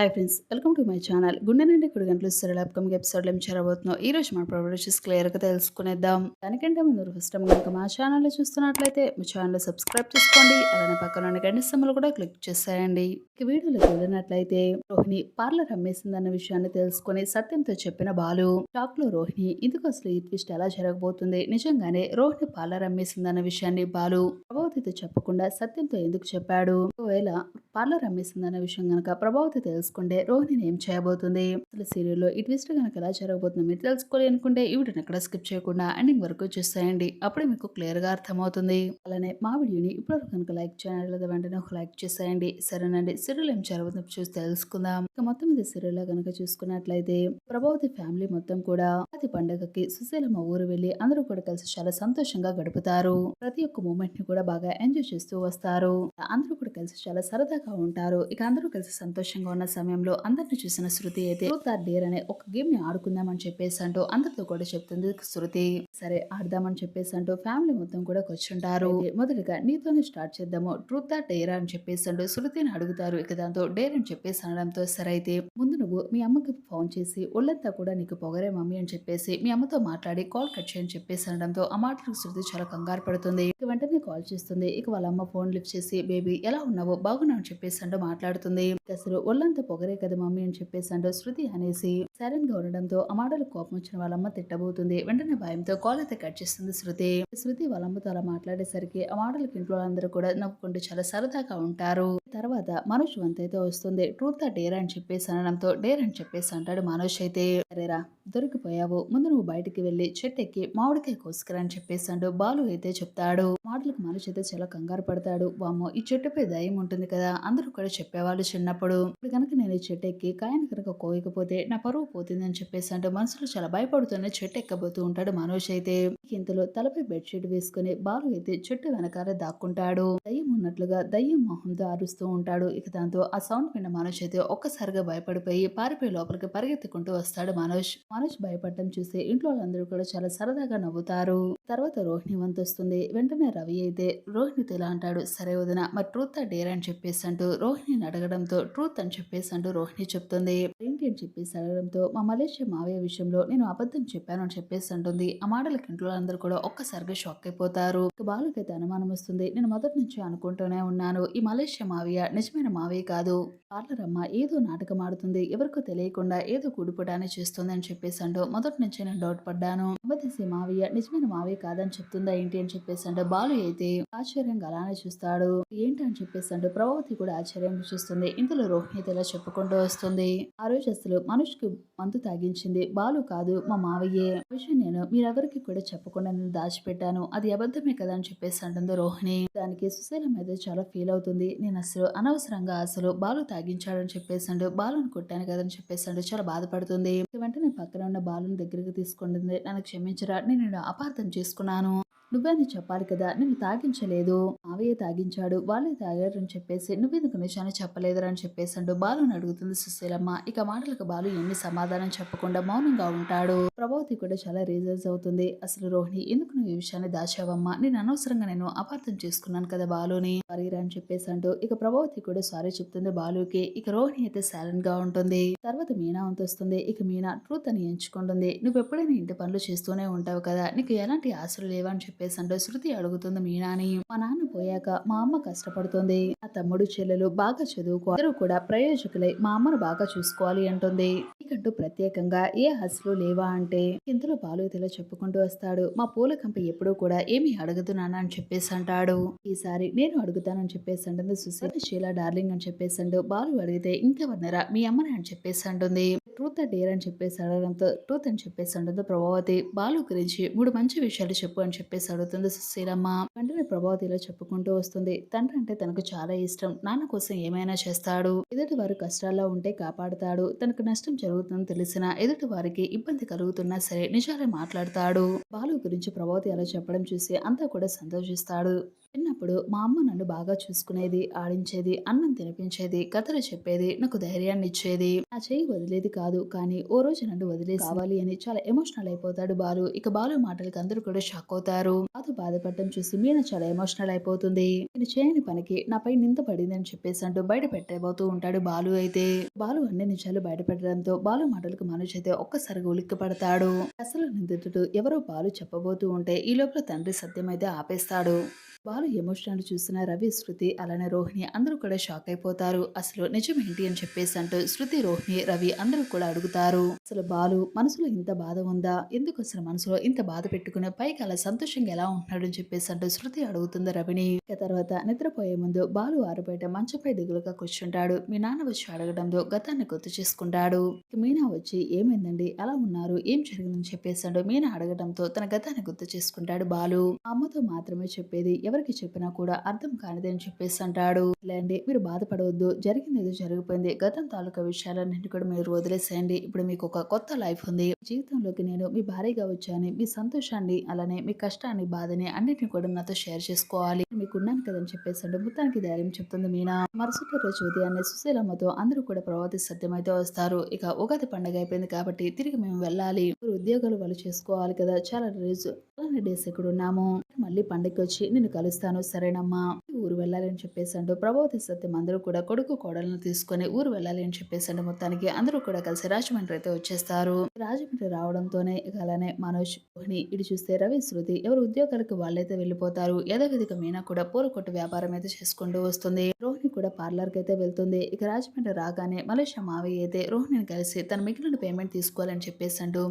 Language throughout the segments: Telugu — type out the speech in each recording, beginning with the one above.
Hi friends welcome to my channel. గుండె నుండి కుడి గంటలు సరళ అప్కమింగ్ ఎపిసోడ్లో ఏం చేరబోతున్నాం. ఈ రోజు మా ప్రొడక్ట్స్ క్లియర్గా తెలుసుకునేద్దాం. దానికంటే ముందు ఫస్ట్ టైం కనుక మా ఛానల్లో చూస్తున్నట్లయితే మా ఛానల్ సబ్స్క్రైబ్ చేసుకోండి. అలానే పక్కన ఉన్న గంట సింబల్ కూడా క్లిక్ చేసేయండి. ఇక వీడియోలో వెళ్ళినట్లయితే రోహిణి పార్లర్ అమ్మేసిందన్న విషయాన్ని తెలుసుకొని సత్యంతో చెప్పిన బాలు షాక్లో రోహిణి ఇందుకు అసలు ఈ ట్విస్ట్ ఎలా జరగబోతుంది? నిజంగానే రోహిణి పార్లర్ అమ్మేసిందన్న విషయాన్ని బాలు ప్రభావతితో చెప్పకుండా సత్యంతో ఎందుకు చెప్పాడు? ఒకవేళ పార్లర్ అమ్మేసిందన్న విషయం గనక ప్రభావతి తెలుసుకుంటే రోహిణిని ఏం చేయబోతుంది? అసలు సీరియల్లో ఈ ట్విస్ట్ కనుక ఎలా జరగబోతుందో మీరు తెలుసుకోవాలి అనుకుంటే ఈ వీడియోని ఎక్కడ స్కిప్ చేయకుండా ఎండింగ్ వరకు చూసేయండి. అప్పుడే మీకు క్లియర్గా అర్థమవుతుంది. అలానే మా వీడియోని ఇప్పుడు కనుక లైక్ చేయాలి లేదా వెంటనే ఒక లైక్ చేసేయండి. సరేనండి సీరియల్ ఏం జరగబోతుందో చూసి తెలుసుకుందాం. ఇక మొత్తం ఇది సీరియల్ కనుక చూసుకున్నట్లయితే ప్రభావతి ఫ్యామిలీ మొత్తం కూడా ప్రతి పండుగకి సుశీలమ్మ ఊరు వెళ్ళి అందరూ కూడా కలిసి చాలా సంతోషంగా గడుపుతారు. ప్రతి ఒక్క మూమెంట్ని కూడా బాగా ఎంజాయ్ చేస్తూ వస్తారు. అందరూ కూడా కలిసి చాలా సరదాగా ఉంటారు. ఇక అందరూ కలిసి సంతోషంగా ఉన్న సమయంలో అందరిని చూసిన శృతి అయితే ట్రూత్ ఆర్ డేర్ అనే ఒక గేమ్ని ఆడుకుందామని చెప్పేసి అంటూ అందరితో కూడా చెప్తుంది శృతి. సరే ఆడదామని చెప్పేసి అంటూ ఫ్యామిలీ మొత్తం కూడా కూర్చుంటారు మొదటిగా నీతోనే స్టార్ట్ చేద్దాము. ట్రూత్ ఆర్ డేర్ అని చెప్పేసి అంటూ శృతిని అడుగుతారు. ఇక దాంతో డేర్ అని చెప్పేసి అనడంతో సరే అయితే ముందు నువ్వు మీ అమ్మకి ఫోన్ చేసి ఒళ్ళంతా కూడా నీకు పొగరే మమ్మీ అని చెప్పేసి మీ అమ్మతో మాట్లాడి కాల్ కట్ చేయని చెప్పేసి అనడంతో ఆ మాటలకు శృతి చాలా కంగారు పడుతుంది. ఇక వెంటనే కాల్ చేస్తుంది. ఇక వాళ్ళ అమ్మ ఫోన్ లిఫ్ట్ చేసి బేబీ ఎలా ఉన్నావో? బాగున్నావు? అని చెప్పేసి అంటూ మాట్లాడుతుంది. అసలు ఒళ్ళంతా పొగరే కదా మమ్మీ అని చెప్పేసి అంటూ శృతి అనేసి సైలెంట్గా ఉండడంతో ఆ మాటలకు కోపం వచ్చిన వాళ్ళమ్మ తిట్టబోతుంది. వెంటనే భయంతో కాల్ అయితే కట్ చేస్తుంది శృతి. శృతి వాళ్ళమ్మతో అలా మాట్లాడేసరికి ఆ మాటలకి ఇంట్లో అందరూ కూడా నవ్వుకుంటూ చాలా సరదాగా ఉంటారు. తర్వాత మనోజ్ వంత అయితే వస్తుంది. ట్రూత్ డేర్ అని చెప్పేసి అనడంతో డేర్ అని చెప్పేసి అంటాడు మనోజ్ అయితే. సరేరా దొరికిపోయావు. ముందు నువ్వు బయటికి వెళ్ళి చెట్టెక్కి మామిడికాయ కోసుకురా అని చెప్పేసి అంటూ బాలు అయితే చెప్తాడు. మాటలకు మనోజ్ అయితే చాలా కంగారు పడతాడు. వామ్మో ఈ చెట్టుపై దయం ఉంటుంది కదా అందరూ కూడా చెప్పేవాళ్ళు చిన్నప్పుడు. ఇప్పుడు కనుక నేను ఈ చెట్టు ఎక్కి కాయను కనుక కోయకపోతే నా పరువు పోతుందని చెప్పేసి అంటూ మనసులో చాలా భయపడుతూనే చెట్టు ఎక్కబోతూ ఉంటాడు మనోజ్ అయితే. ఇంతలో తలపై బెడ్షీట్ వేసుకుని బాలు అయితే చెట్టు వెనకాల దాక్కుంటాడు. దయ్యం ఉన్నట్లుగా దయ్యం మొహంతో అరుస్తూ ఉంటాడు. ఇక దాంతో ఆ సౌండ్ విన్న మనోజ్ అయితే ఒక్కసారిగా భయపడిపోయి పారిపోయి లోపలికి పరిగెత్తుకుంటూ వస్తాడు మనోజ్. మనోజ్ భయపడటం చూసి ఇంట్లో వాళ్ళందరూ కూడా చాలా సరదాగా నవ్వుతారు. తర్వాత రోహిణి వంతొస్తుంది వెంటనే రవి అయితే రోహిణితో ఇలా అంటాడు సరే వదిన మరి ట్రూత్ ఆ డేర్ అని చెప్పేసి అంటూ రోహిణిని అడగడంతో ట్రూత్ అని చెప్పేసి అంటూ రోహిణి చెప్తుంది. ఏంటి? అని చెప్పేసి అడగడంతో మా మలేషియా మావయ్య విషయంలో నేను అబద్ధం చెప్పాను అని చెప్పేసి అంటుంది. ఆ మాటలకి ఇంట్లో అందరూ కూడా ఒక్కసారిగా షాక్ అయిపోతారు. ఇక బాలుకైతే అనుమానం వస్తుంది. నేను మొదటి నుంచి అనుకుంటూనే ఉన్నాను. ఈ మలేషియా మావయ్య నిజమైన మావయ్య కాదు. పార్లర్ అమ్మ ఏదో నాటకం ఆడుతుంది. ఎవరికో తెలియకుండా ఏదో కూడిపడానే చేస్తుంది అని చెప్పేసి అంటూ మొదటి నుంచి నేను డౌట్ పడ్డాను. అబద్ధసి మావయ్య నిజమైన మావయ్య కాదని చెప్తుందా ఏంటి? అని చెప్పేసి అంటే బాలు అయితే ఆశ్చర్యంగా అలానే చూస్తాడు. ఏంటి? అని చెప్పేసి అంటే ప్రభావతి కూడా ఆశ్చర్యంగా చూస్తుంది. ఇంతలో రోహిణి అయితే ఇలా చెప్పుకుంటూ వస్తుంది. ఆ రోజు అసలు మనుషుకి మందు తాగించింది. బాలు కాదు మా మావయ్యే. విషయం నేను మీరెవరికి కూడా చెప్పకుండా నేను దాచిపెట్టాను. అది అబద్ధమే కదా అని చెప్పేసి అంటుంది రోహిణి. దానికి సుశీల మీద చాలా ఫీల్ అవుతుంది. నేను అసలు అనవసరంగా అసలు బాలు తాగించాడని చెప్పేసాడు బాలుని కొట్టాను కదని చెప్పేసాడు చాలా బాధపడుతుంది. వెంటనే పక్కన ఉన్న బాలుని దగ్గరికి తీసుకుంటుంది. నన్ను క్షమించరా నేను అపార్థం చేసుకున్నాను. నువ్వే అని చెప్పాలి కదా? నిన్ను తాగించలేదు. మావయ్య తాగించాడు. వాళ్ళే తాగారు అని చెప్పేసి నువ్వెందుకు నిజాన్ని చెప్పలేదురా అని చెప్పేసాడు బాలుని అడుగుతుంది సుశీలమ్మ. ఇక మాటలకు బాలు ఏమి సమాధానం చెప్పకుండా మౌనంగా ఉంటాడు. ప్రభావతి కూడా చాలా రీజల్స్ అవుతుంది. అసలు రోహిణి ఎందుకు నువ్వు ఈ విషయాన్ని దాచావమ్మా? నేను అనవసరంగా నేను అపార్థం చేసుకున్నాను కదా బాలుని. సారీరా అని చెప్పేసి అంటూ ఇక ప్రభావతి కూడా సారీ చెప్తుంది బాలుకి. ఇక రోహిణి అయితే సైలెంట్గా ఉంటుంది. తర్వాత మీనా అంతొస్తుంది. వస్తుంది ఇక మీనా ట్రూత్ అని ఎంచుకుంటుంది. నువ్వు ఎప్పుడైనా ఇంటి పనులు చేస్తూనే ఉంటావు కదా? నీకు ఎలాంటి ఆశలు లేవని చెప్పి చెప్పేసి అంటూ శృతి అడుగుతుంది మీనాని మా నాన్న పోయాక మా అమ్మ కష్టపడుతుంది. ఆ తమ్ముడు చెల్లెలు బాగా చదువుకోరు కూడా ప్రయోజకులై మా అమ్మను బాగా చూసుకోవాలి అంటుంది. నీకంటూ ప్రత్యేకంగా ఏ ఆశలు లేవా అంటే ఇంతలో బాలు ఇలా చెప్పుకుంటూ వస్తాడు. మా పూల కంప ఎప్పుడూ కూడా ఏమి అడగదు అని చెప్పేసి అంటాడు ఈసారి నేను అడుగుతానని చెప్పేసి అంటుంది సుశీల షీలా డార్లింగ్ అని చెప్పేసి అంటూ బాలు అడిగితే ఇంకెవరినరా మీ అమ్మని అని చెప్పేసి అంటుంది ట్రూత్ డేర్ అని చెప్పేసి అడగడంతో ట్రూత్ అని చెప్పేసి అంటుంది ప్రభావతి బాలు గురించి మూడు మంచి విషయాలు చెప్పు అని చెప్పేసి అడుగుతుంది సుశీలమ్మ. వెంటనే ప్రభావతి ఇలా చెప్పుకుంటూ వస్తుంది. తండ్రి అంటే తనకు చాలా ఇష్టం. నాన్న కోసం ఏమైనా చేస్తాడు? ఎదుటి వారు కష్టాల్లో ఉంటే కాపాడుతాడు. తనకు నష్టం జరుగుతుందని తెలిసినా ఎదుటి వారికి ఇబ్బంది కలుగుతున్నా సరే నిజాలే మాట్లాడతాడు. బాలు గురించి ప్రభావతి అలా చెప్పడం చూసి అంతా కూడా సంతోషిస్తాడు. చిన్నప్పుడు మా అమ్మ నన్ను బాగా చూసుకునేది ఆడించేది అన్నం తినిపించేది కథలు చెప్పేది నాకు ధైర్యాన్ని ఇచ్చేది. నా చేయి వదిలేది కాదు కానీ ఓ రోజు నన్ను వదిలేసి కావాలి అని చాలా ఎమోషనల్ అయిపోతాడు బాలు. ఇక బాలు మాటలకి అందరూ కూడా షాక్ అవుతారు. బాధ బాధపడటం చూసి మీన చాలా ఎమోషనల్ అయిపోతుంది. నేను చేయని పనికి నాపై నింద పడింది అని చెప్పేసి అంటూ బయట పెట్టబోతూ ఉంటాడు బాలు అయితే. బాలు అన్ని నిజాలు బయట పెట్టడంతో బాలు మాటలకు మనోజ్ అయితే ఒక్కసారిగా ఉలిక్కి పడతాడు. అసలు నిందితుడు ఎవరో బాలు చెప్పబోతూ ఉంటే ఈ లోపల తండ్రి సత్యం అయితే ఆపేస్తాడు. బాలు ఎమోషనల్ చూసిన రవి శృతి అలానే రోహిణి అందరూ కూడా షాక్ అయిపోతారు. అసలు నిజం ఏంటి అని చెప్పేసి అంటూ శృతి రోహిణి రవి అందరూ కూడా అడుగుతారు. అసలు బాలు మనసులో ఇంత బాధ ఉందా? ఎందుకు అసలు మనసులో ఇంత బాధ పెట్టుకుని పైకి అలా సంతోషంగా ఎలా ఉంటున్నాడు అని చెప్పేసి అంటూ శృతి అడుగుతుంది రవిని. ఇక తర్వాత నిద్రపోయే ముందు బాలు ఆరుబయట మంచంపై దిగులుగా కూర్చుంటాడు. మీ నాన్న వచ్చి అడగడంతో గతాన్ని గుర్తు చేసుకుంటాడు. మీనా వచ్చి ఏమైందండి? అలా ఉన్నారు? ఏం జరిగిందని చెప్పేసాడు మీనా అడగడంతో తన గతాన్ని గుర్తు చేసుకుంటాడు బాలు. అమ్మతో మాత్రమే చెప్పేది ఎవరికి చెప్పినా కూడా అర్థం కానిదని చెప్పేసి అంటాడు. లేండి మీరు బాధపడవద్దు. జరిగింది ఏదో జరిగిపోయింది. గతం తాలూకా విషయాలన్నింటి కూడా మీరు వదిలేసేయండి. ఇప్పుడు మీకు ఒక కొత్త లైఫ్ ఉంది. జీవితంలోకి నేను మీ భార్యగా వచ్చాను. మీ సంతోషాన్ని అలానే మీ కష్టాన్ని బాధని అన్నింటిని కూడా నాతో షేర్ చేసుకోవాలి. మీకు కదని చెప్పేసి అంటే మొత్తానికి ధైర్యం చెప్తుంది మీనా. మరుసటి రోజు ఉదయాన్నే సుశీలమ్మతో అందరూ కూడా ప్రభావతి సత్యమైతే వస్తారు. ఇక ఉగాది పండుగ అయిపోయింది కాబట్టి తిరిగి మేము వెళ్ళాలి. మీరు ఉద్యోగాలు వాళ్ళు చేసుకోవాలి కదా. చాలా రోజు చాలా డేస్ ఇక్కడ ఉన్నాము? మళ్ళీ పండగకి వచ్చి నిన్ను కలుస్తాను. సరేనమ్మా. ఊరు వెళ్ళాలి అని చెప్పేసాడు ప్రభావతి సత్యం అందరూ కూడా కొడుకు కోడలను తీసుకొని ఊరు వెళ్ళాలి అని చెప్పేసాడు మొత్తానికి అందరూ కూడా కలిసి రాజమండ్రి అయితే వచ్చేస్తారు. రాజమండ్రి రావడంతోనే అలానే మనోజ్ రోహిణి ఇటు చూస్తే రవి శృతి ఎవరు ఉద్యోగాలకు వాళ్ళైతే వెళ్ళిపోతారు. యథావిధిగా మీనా కూడా పూల కొట్టు వ్యాపారం అయితే చేసుకుంటూ వస్తుంది. రోహిణి కూడా పార్లర్కి అయితే వెళ్తుంది. ఇక రాజమండ్రి రాగానే మలేషియా మావి అయితే రోహిణిని కలిసి తన మిగిలిన పేమెంట్ తీసుకోవాలని చెప్పేసాడు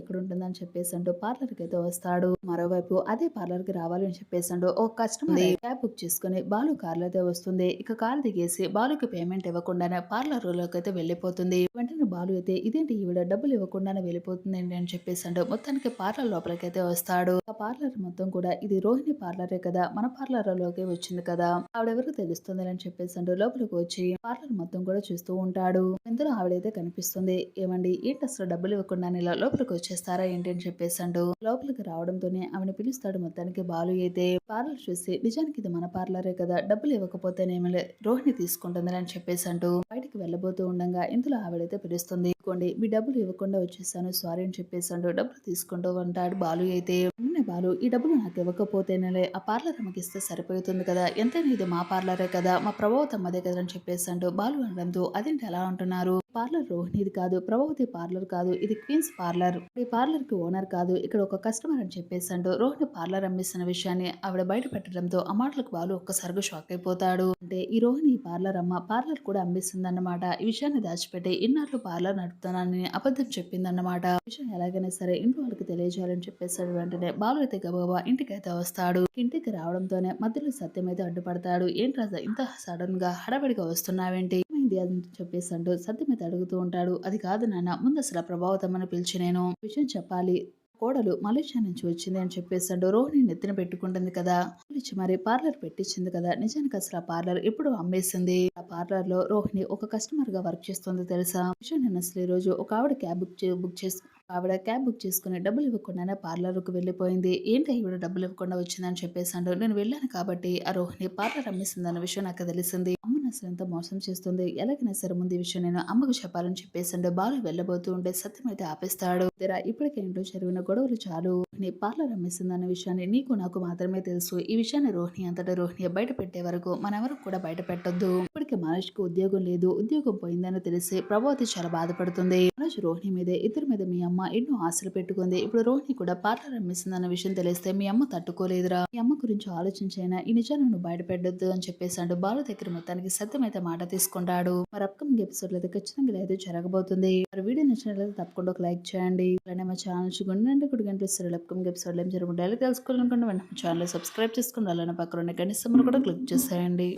ఎక్కడ ఉంటుందని చెప్పేసండు పార్లర్కి అయితే వస్తాడు. మరోవైపు అదే పార్లర్కి రావాలని చెప్పేసండు ఒక కస్టమర్ క్యాబ్ బుక్ చేసుకుని బాలు కార్లో అయితే వస్తుంది. ఇక కార్ దిగేసి బాలుకి పేమెంట్ ఇవ్వకుండానే పార్లర్లోకి అయితే వెళ్ళిపోతుంది. వెంటనే బాలు అయితే ఇదేంటి ఈవిడ డబ్బులు ఇవ్వకుండానే వెళ్ళిపోతుంది అని చెప్పేసండు మొత్తానికి పార్లర్ లోపలికి అయితే వస్తాడు. ఆ పార్లర్ మొత్తం కూడా ఇది రోహిణి పార్లరే కదా మన పార్లర్లోకి వచ్చింది కదా. ఆవిడెవరికి తెలుస్తుంది అని చెప్పేసండు లోపలికి వచ్చి పార్లర్ మొత్తం కూడా చూస్తూ ఉంటాడు. ఇందులో ఆవిడైతే కనిపిస్తుంది ఏమండి ఏంటి అసలు డబ్బులు ఇవ్వకుండానే ఇలా లోపలికి వచ్చేస్తారా ఏంటి అని చెప్పేసాడు లోపలికి రావడంతోనే ఆవిడ పిలుస్తాడు మొత్తానికి బాలు. అయితే పార్లర్ చూసి నిజానికి ఇది మన పార్లరే కదా డబ్బులు ఇవ్వకపోతేనేమలే రోహిణి తీసుకుంటుంది అని చెప్పేసాడు బయటికి వెళ్ళబోతూ ఉండగా ఇందులో ఆవిడైతే పిలుస్తుంది. ఇదిగోండి మీ డబ్బులు ఇవ్వకుండా వచ్చేసాను సారీ అని చెప్పేసాడు డబ్బులు తీసుకుంటూ ఉంటాడు బాలు. అయితే బాలు ఈ డబ్బులు నాకు ఇవ్వకపోతేనే ఆ పార్లర్ అమ్మకి ఇస్తే సరిపోతుంది కదా ఎంతైనా ఇది మా పార్లరే కదా మా ప్రభావతి తమ్మదే కదా అని చెప్పేసాడు బాలు అనడంతో అదేంటి ఎలా అంటున్నారు? పార్లర్ రోహిణిది కాదు ప్రభావతి పార్లర్ కాదు ఇది క్వీన్స్ పార్లర్. ఈ పార్లర్కి ఓనర్ కాదు ఇక్కడ ఒక కస్టమర్ అని చెప్పేసాడు రోహిణి పార్లర్ అమ్మిస్తున్న విషయాన్ని ఆవిడ బయట పెట్టడంతో ఆ మాటలకు బాలు ఒక్కసారిగా షాక్ అయిపోతాడు. అంటే ఈ రోహిణి పార్లర్ అమ్మ పార్లర్ కూడా అమ్మిస్తుందన్నమాట ఈ విషయాన్ని దాచిపెట్టి ఇన్నాళ్ళు పార్లర్ నడుపుతానని అబద్ధం చెప్పిందన్నమాట. విషయం ఎలాగైనా సరే ఇంట్లో వాళ్ళకి తెలియజేయాలని చెప్పేసాడు వెంటనే. బాలు అయితే గబగబా ఇంటికైతే వస్తాడు. ఇంటికి రావడంతోనే మధ్యలో సత్యం అయితే అడ్డుపడతాడు. ఏంటి రాజా ఇంత సడన్గా హడబడిగా వస్తున్నావేంటి? ఏమైంది అని చెప్పేసి అంటూ సత్యం అడుగుతూ ఉంటాడు. అది కాదు నాన్న ముందు అసలు ఆ ప్రభావతమ్మని పిలిచి నేను విషయం చెప్పాలి. కోడలు మలేషియా నుంచి వచ్చింది అని చెప్పేసాడు రోహిణి నెత్తిన పెట్టుకుంటుంది కదా. పిలిచి మరి పార్లర్ పెట్టించింది కదా. నిజానికి అసలు ఆ పార్లర్ ఎప్పుడు అమ్మేసింది. ఆ పార్లర్లో రోహిణి ఒక కస్టమర్గా వర్క్ చేస్తుంది తెలుసా? విషయం నేను అసలు ఈ రోజు ఒక ఆవిడ క్యాబ్ బుక్ బుక్ చేసుకు ఆవిడ క్యాబ్ బుక్ చేసుకుని డబ్బులు ఇవ్వకుండానే పార్లర్కు వెళ్ళిపోయింది. ఏంటి ఈవిడ డబ్బులు ఇవ్వకుండా వచ్చిందని చెప్పేసాడు నేను వెళ్ళాను కాబట్టి ఆ రోహిణి పార్లర్ అమ్మేసింది అన్న విషయం నాకు తెలిసింది. అసలు ఎంత మోసం చేస్తుంది? ఎలాగైనా సరే ముందు ఈ విషయం నేను అమ్మకు చెప్పాలని చెప్పేసిండు. బాలు వెళ్ళబోతూ ఉంటే సత్యం అయితే ఆపేస్తాడు. తెరా ఇప్పటికే ఇంట్లో జరిగిన గొడవలు చాలు. నీ పార్లర్ అమ్మేసింది అన్న విషయాన్ని నీకు నాకు మాత్రమే తెలుసు. ఈ విషయాన్ని రోహిణి అంతటా రోహిణి బయట పెట్టే వరకు మనెవరు కూడా బయట పెట్టొద్దు. ఇప్పటికే మనోజ్కి ఉద్యోగం లేదు. ఉద్యోగం పోయిందని తెలిసి ప్రభావతి చాలా బాధపడుతుంది. మనోజ్ రోహిణి మీదే ఇద్దరి మీద మీ అమ్మ ఎన్నో ఆశలు పెట్టుకుంది. ఇప్పుడు రోహిణి కూడా పార్లర్ అమ్మేసింది అన్న విషయం తెలిస్తే మీ అమ్మ తట్టుకోలేదురా. మీ అమ్మ గురించి ఆలోచించైనా ఈ నిజాన్ని నువ్వు బయట పెట్టొద్దు అని చెప్పేసాడు. బాలు దగ్గర మొత్తానికి సత్యం అయితే మాట తీసుకుంటాడు. మరి అప్కమింగ్ ఎపిసోడ్ అయితే ఖచ్చితంగా ఏదో జరగబోతుంది. మరి వీడియో నచ్చినట్లయితే తప్పకుండా ఒక లైక్ చేయండి. అలానే మా ఛానల్ గుండె గుడి గంటలు ఇస్తారు. అప్కమింగ్ ఎపిసోడ్ ఏం జరుగుతుందో తెలుసుకోవాలనుకుంటే వెంటనే ఛానల్ సబ్స్క్రైబ్ చేసుకోండి అలానే పక్కన ఉన్న గంట కూడా క్లిక్ చేసేయండి.